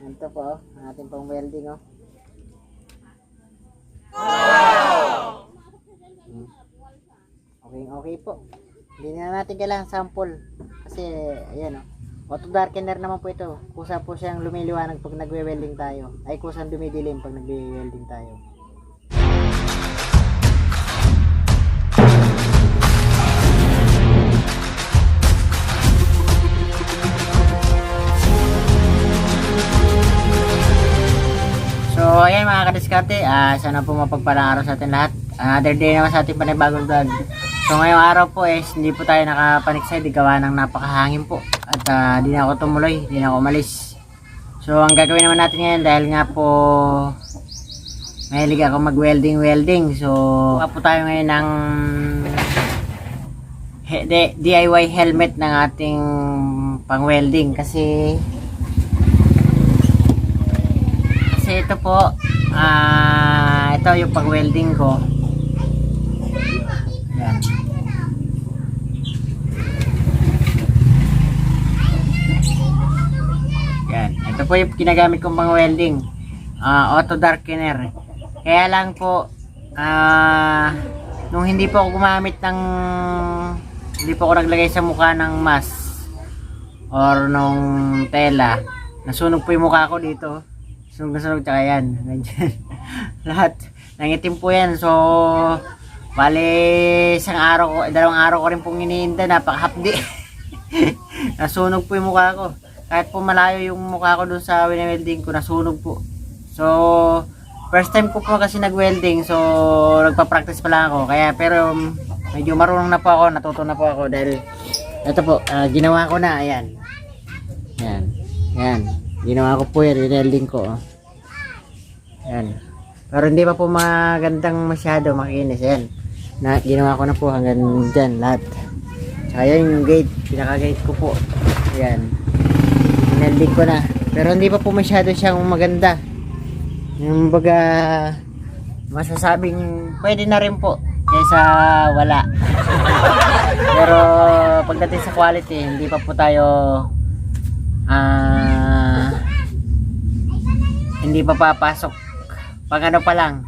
Ito po, oh, ang ating pang welding, oh. Okay, okay po. Hindi na natin kailangan sample. Kasi, ayan, oh. Auto darkener naman po ito. Kusa po siyang lumiliwanag pag nagwe-welding tayo. Ay, kusang dumidilim pag nagwe-welding tayo. So, ayan mga kadiskarte, ah sana po mapagpalang araw sa atin lahat. Another day naman sa ating panibagong vlog. So, ngayong araw po is hindi po tayo nakapaniksay, di gawa ng napakahangin po. At ah, di na ako tumuloy, di na ako umalis. So, ang gagawin naman natin ngayon dahil nga po mahilig ako mag-welding-welding. So, kuha po tayo ngayon ng DIY helmet ng ating pang-welding kasi kasi ito po ah ito yung pang welding ko. Yan yan ito po yung ginagamit kong pang welding. Ah auto darkener. Kaya lang po ah nung hindi po ako gumamit ng hindi po ako naglagay sa mukha ng mask or nung tela nasunog po yung mukha ko dito sunog na sunog tsaka yan ganyan lahat. Nangitim po yan. So bali isang araw ko dalawang araw ko rin pong iniinda napakahapdi. Nasunog po yung mukha ko. Kahit po malayo yung mukha ko dun sa wini-welding ko nasunog po. So first time ko po kasi nag-welding. So nagpa-practice pa lang ako. Kaya pero um, medyo marunong na po ako. Natuto na po ako dahil ito po ah, ginawa ko na. Ayan. Yan yan ginawa ko po yan welding ko oh. Yan pero hindi pa po magandang masyado makinis yan na ginawa ko na po hanggang dyan lahat Tsaka yan yung gate, pinaka-gate ko po. Ayan. Welding ko na. Pero hindi pa po masyado siyang maganda. Yung baga, masasabing pwede na rin po. Kaysa wala. Pero pagdating sa quality, hindi pa po tayo ah hindi pa papasok. Pang ano pa lang.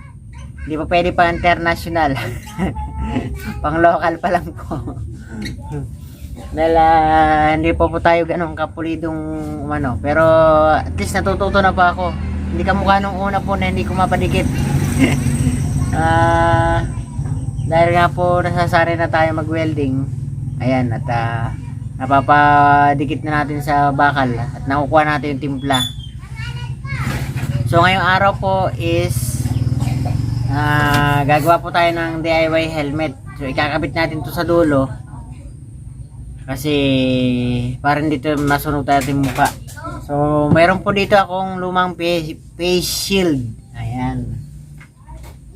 Hindi pa pwede pa international. Pang local pa lang po. Dahil ah, hindi pa po tayo ganun kapulidong umano. Pero at least natututo na pa ako. Hindi kamukha nung una po na hindi ko mapadikit. Ah, dahil nga po nasasari na tayo mag-welding. Ayan, at ah, napapadikit na natin sa bakal at nakukuha natin yung timpla. So ngayong araw po is ah, gagawa po tayo ng DIY helmet. So ikakabit natin to sa dulo kasi parang dito masunog tayo ating mukha. So mayroon po dito akong lumang face, shield. Ayan.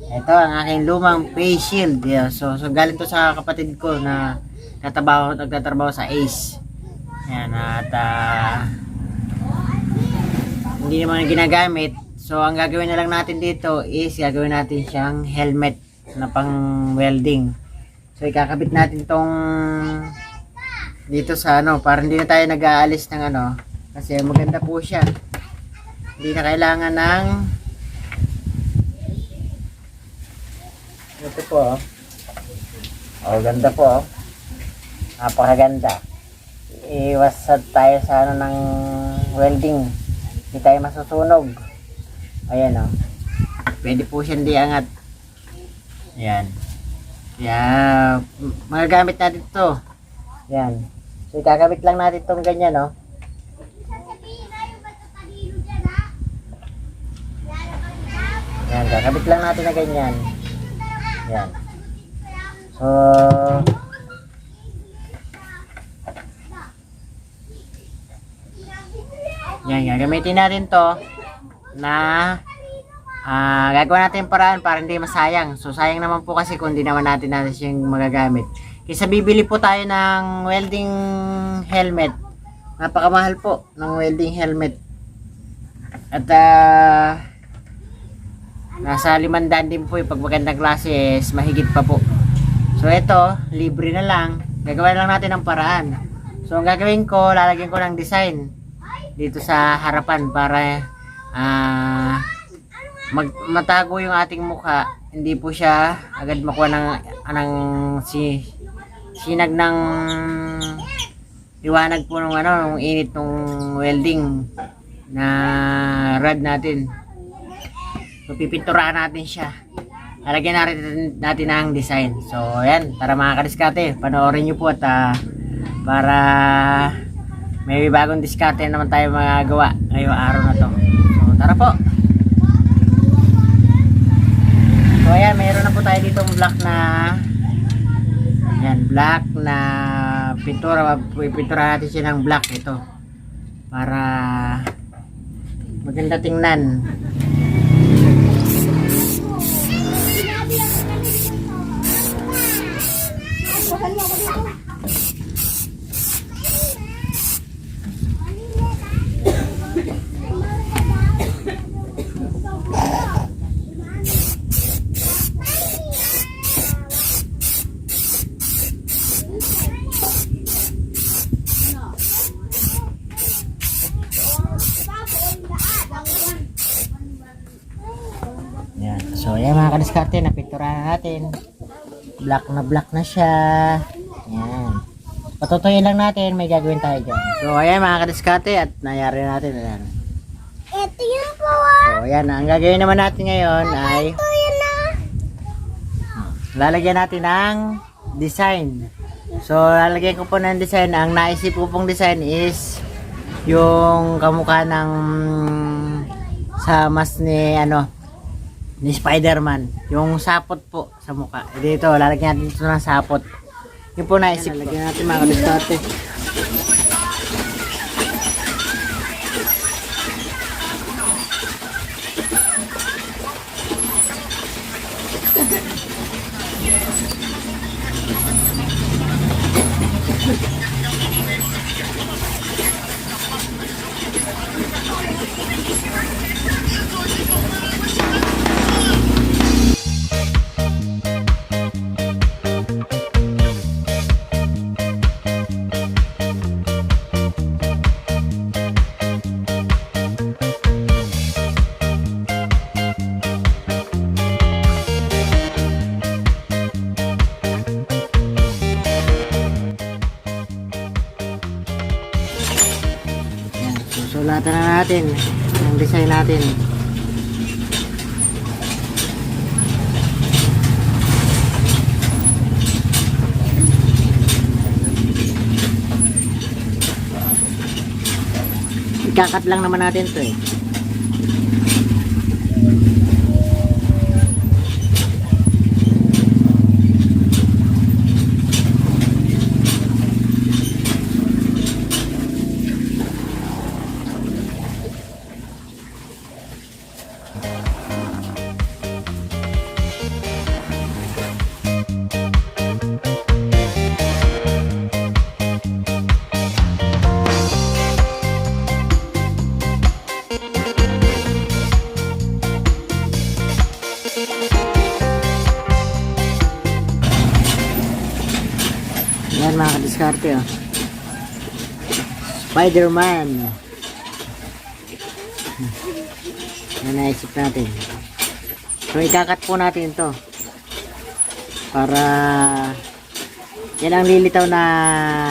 Ito ang aking lumang face shield. Yeah, so, so galing to sa kapatid ko na natatrabaho, nagtatrabaho sa ACE. Ayan, at ah, hindi naman ginagamit. So, ang gagawin na lang natin dito is gagawin natin siyang helmet na pang welding. So, ikakabit natin tong dito sa ano, para hindi na tayo nag-aalis ng ano, kasi maganda po siya. Hindi na kailangan ng ito po, oh. Oh, ganda po, oh. Napakaganda. Iwas tayo sa ano ng welding. Hindi tayo masusunog. Ayan, oh. Pwede po siyang diangat. Ayan. Kaya, magagamit natin ito. Ayan. So, ikakabit lang natin itong ganyan, oh. Ayan, kakabit lang natin na ganyan. Ayan. So, yan, gagamitin natin to na ah gagawa natin paraan para hindi masayang. So, sayang naman po kasi kung di naman natin natin siyang magagamit. Kaysa bibili po tayo ng welding helmet. Napakamahal po ng welding helmet. At ah nasa limandaan din po yung pag magandang klase is mahigit pa po. So, ito, libre na lang. Gagawin lang natin ng paraan. So, ang gagawin ko, lalagyan ko ng design. dito sa harapan para ah mag matago yung ating mukha. Hindi po siya agad makuha ng ng si sinag ng liwanag po nung ano, nung init nung welding na rod natin. So, pipinturahan natin siya. Lalagyan natin, natin ang design. So, ayan. Tara mga kadiskate. Panoorin nyo po at ah, para may bagong diskarte naman tayo magagawa ngayong araw na to. So, tara po. So, ayan. Mayroon na po tayo dito black na Ayan, black na pintura. Pipintura natin siya ng black ito. Para maganda tingnan. Yan. So, yan mga kadiskarte, napintura na natin. Black na black na siya. Yan. Patutuyin lang natin, may gagawin tayo dyan. So, ayan mga kadiskarte, at nangyari natin. Ayan. Ito yun po ah. So, ayan. Ang gagawin naman natin ngayon ay Ito yun na. lalagyan natin ng design. So, lalagyan ko po ng design. Ang naisip ko pong design is yung kamukha ng sa mas ni ano ni Spider-Man. Yung sapot po sa mukha. E dito, lalagyan natin ito ng sapot. Yung po naisip ko. Lalagyan natin mga kadiskarte. Natin ang design natin. Ikakat lang naman natin to eh. Kadiskarte oh. Spider-Man. Yan natin. So ikakat po natin to Para yan ang lilitaw na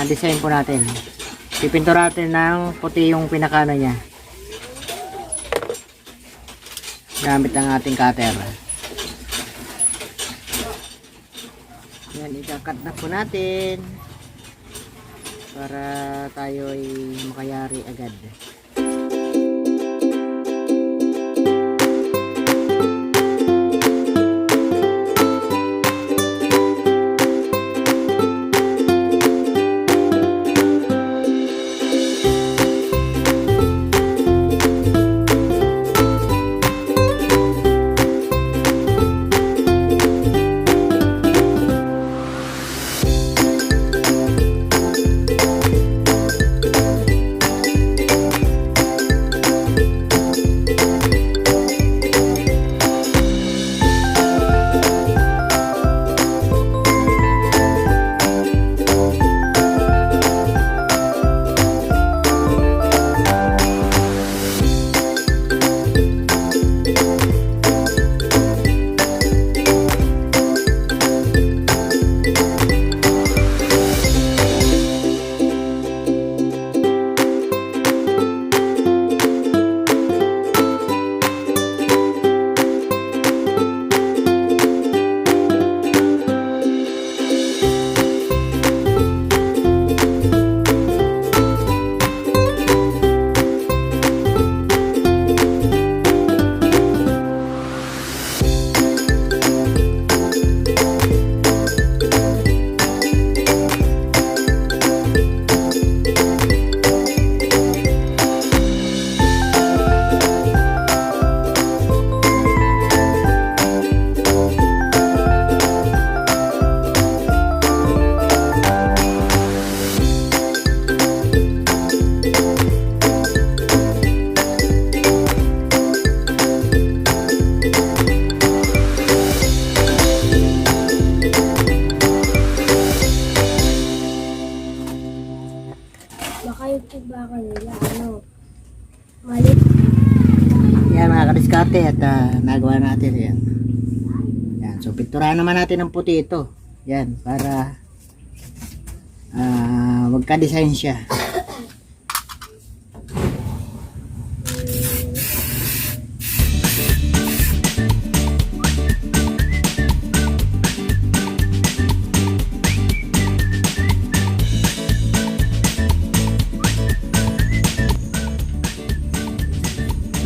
design po natin. Pipintura natin ng puti yung pinakano niya. Gamit ang ating cutter. Yan, ikakat na po natin para tayo ay makayari agad. Ah, nagawa natin yan. Yan. So, pinturahan naman natin ng puti ito. Yan. Para ah magka-design siya.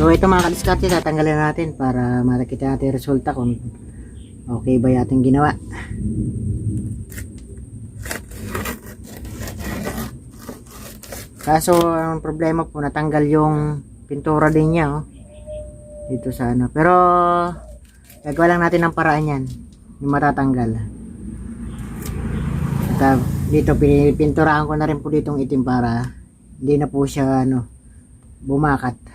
So ito mga kadiskarte, tatanggalin natin para makita natin yung resulta kung okay ba yung ating ginawa. Kaso ang problema po natanggal yung pintura din niya oh. Dito sa ano. Pero gagawa lang natin ng paraan yan. Yung matatanggal. At ah, dito pinipinturahan ko na rin po ditong itim para hindi na po siya ano bumakat.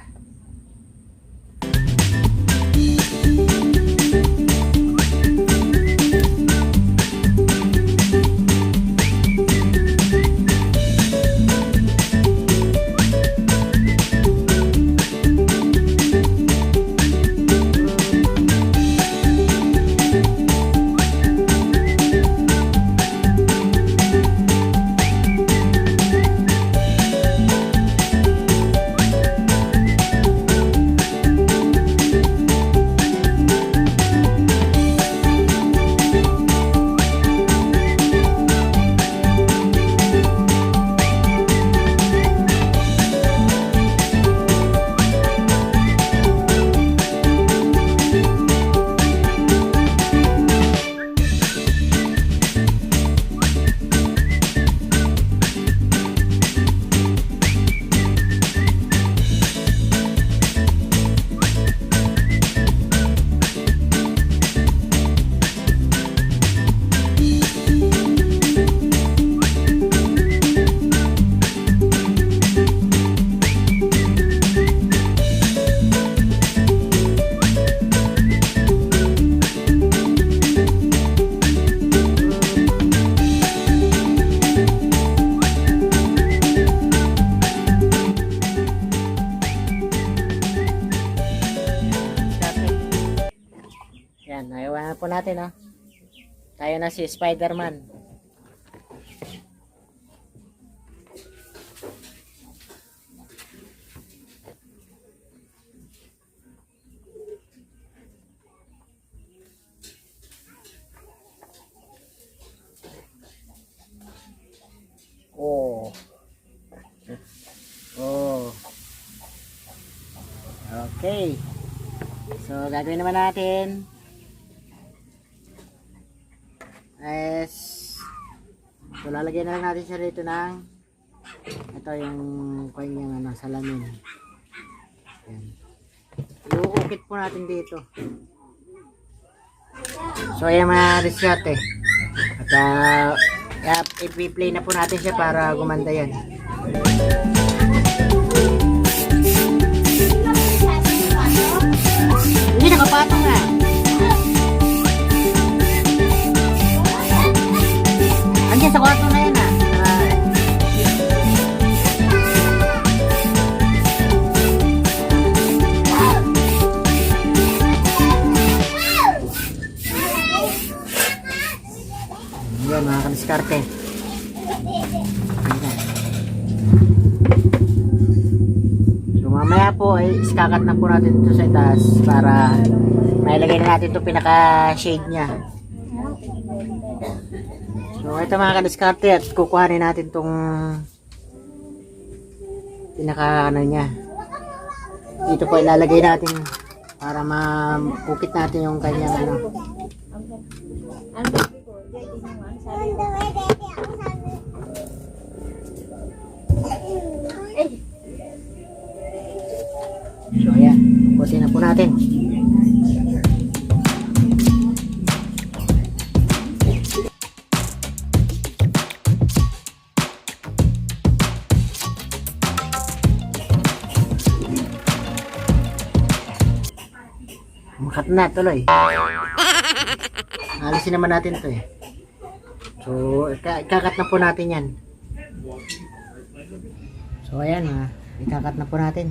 Si Spider-Man. Oh. Oh. Okay. So, gagawin naman natin is so lalagyan na lang natin siya dito ng ito yung coin yung ano, salamin. Yan iuukit po natin dito. So ayan mga diskarte at uh, i-play na po natin siya para gumanda yan. Hindi nakapatong na Kadiskarte. So mamaya po ay iskakat na po natin ito sa itaas para mailagay na natin ito pinaka shade niya. So ito mga kadiskarte at kukuhanin natin tong pinaka ano niya. Dito po ilalagay natin para ma-ukit natin yung kanyang ano. So ayan, ukutin na po natin. Makat na tuloy. Alisin naman natin to eh. So, ika- ikakat na po natin yan. So, ayan ha. Ikakat na po natin.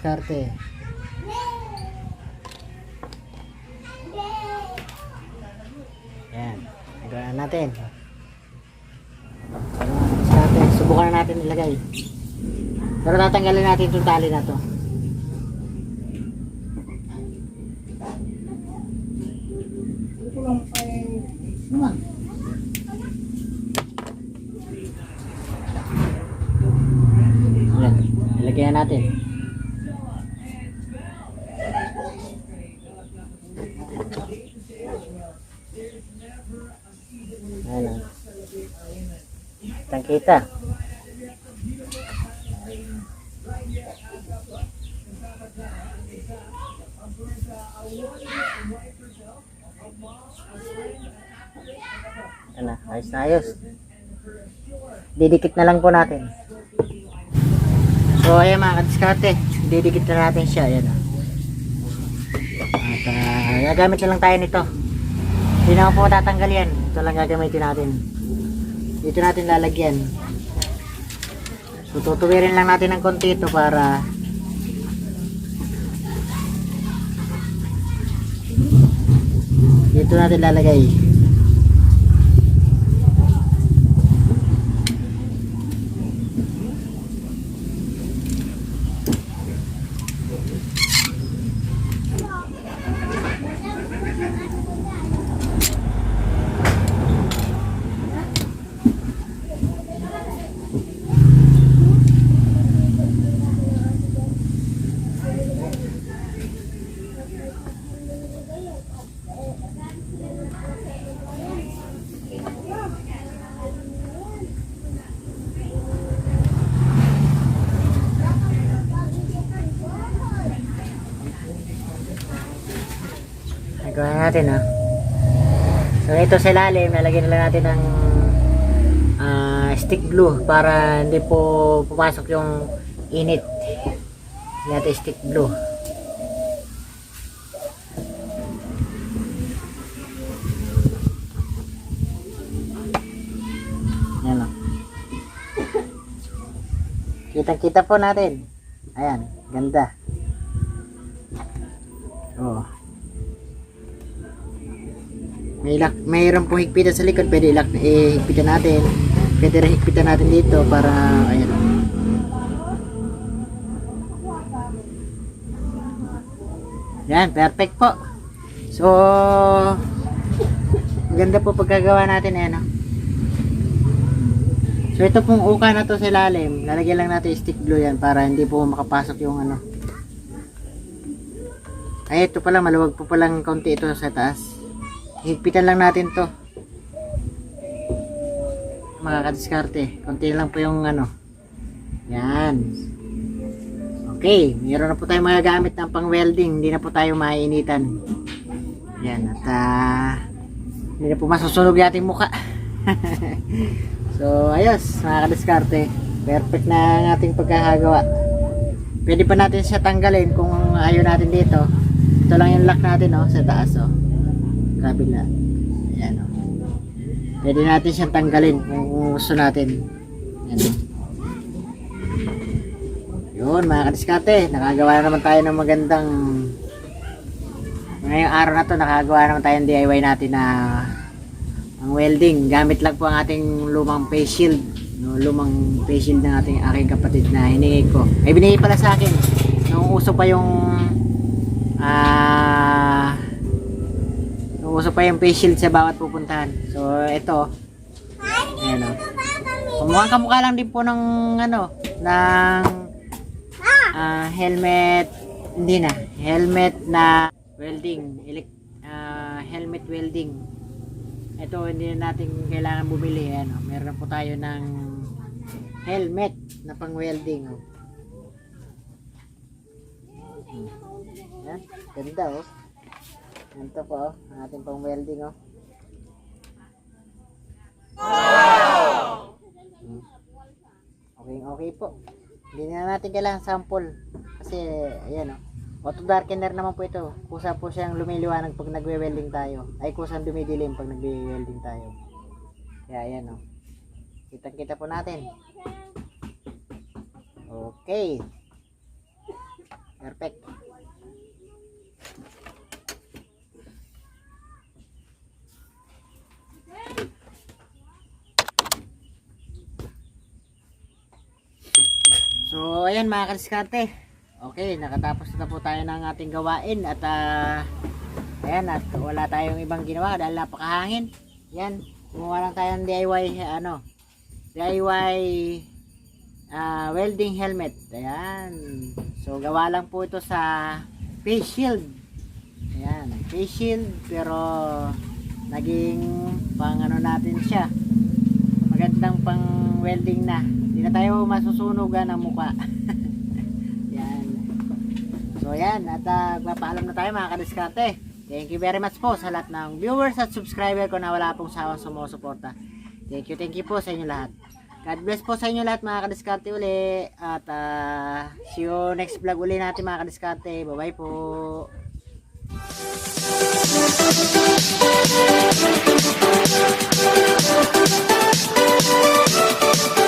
Okay, mga kadiskarte. Yan. Gawin natin. Natin, subukan na natin ilagay. Pero tatanggalin natin itong tali na to. Yan, ilagay na natin. Ayan. Kitang kita. Ano, ayos na ayos. Didikit na lang po natin. So, ayan mga kadiskarte. Didikit na natin siya. Ayan. oh. At, uh, gagamit na lang tayo nito. Hindi naman po tatanggal yan. Ito lang gagamitin natin. Dito natin lalagyan. So, tutuwirin lang natin ng konti ito para dito natin lalagay. Nagawa natin ha. So ito sa ilalim, lalagyan na natin ng ah, stick glue para hindi po pumasok yung init. Natin stick glue. Yan o. Kitang-kita po natin. Ayan, ganda. Oh. May lock, mayroon pong higpitan sa likod, pwede ilak, eh, higpitan natin. Pwede rin higpitan natin dito para, ayan. Yan, perfect po. So, maganda po pagkagawa natin, ayan. oh. So, ito pong uka na to sa ilalim, lalagyan lang natin stick glue yan para hindi po makapasok yung ano. Ay, ito pala, maluwag po palang kaunti ito sa taas. Higpitan lang natin to. Mga kadiskarte. Konti lang po yung ano. Yan. Okay. Meron na po tayo mga gamit ng pang welding. Hindi na po tayo maiinitan. Yan. At ah, hindi na po masusunog yung muka. so, ayos. Mga kadiskarte. Perfect na ang ating pagkakagawa. Pwede pa natin siya tanggalin kung ayaw natin dito. Ito lang yung lock natin oh, sa taas oh kabila. Ayan o. Pwede natin siyang tanggalin kung gusto natin. Ayan o. Yun mga kadiskate, nakagawa na naman tayo ng magandang ngayong araw na to nakagawa naman tayo ng DIY natin na ang welding. Gamit lang po ang ating lumang face shield. No, lumang face shield ng ating aking kapatid na hiningi ko. Ay binigay pala sa akin. Nung uso pa yung ah nung uso pa yung face shield sa bawat pupuntahan. So, ito. Ayan o. Mukhang kamukha lang din po ng ano, ng ah, helmet, hindi na, helmet na welding, elect, ah, helmet welding. Ito, hindi na natin kailangan bumili. Ano, meron po tayo ng helmet na pang welding. Oh. Yan, ganda oh. Ito po, oh, ang ating pang welding oh. Hmm. Okay, okay po. Hindi na natin kailangan sample. Kasi, ayan oh. Auto darkener naman po ito. Kusa po siyang lumiliwanag pag nagwe-welding tayo. Ay, kusang dumidilim pag nagwe-welding tayo. Kaya, ayan oh. Kitang-kita po natin. Okay. perfect. So, ayan mga kadiskarte. Okay, nakatapos na po tayo ng ating gawain at ah, ayan at wala tayong ibang ginawa dahil napakahangin. Yan, gumawa lang tayo ng DIY ano, DIY ah, welding helmet. Ayan. So, gawa lang po ito sa face shield. Ayan, face shield pero naging pang ano natin siya magandang pang welding na. Hindi na tayo masusunugan ah, ng mukha. Yan. So yan. At uh, magpapaalam na tayo mga kadiskarte. Thank you very much po sa lahat ng viewers at subscriber ko na wala pong sawang sumusuporta. Thank you thank you po sa inyo lahat. God bless po sa inyo lahat mga kadiskarte uli. At uh, see you next vlog uli natin mga kadiskarte. Bye bye po. Thank you. Thank you.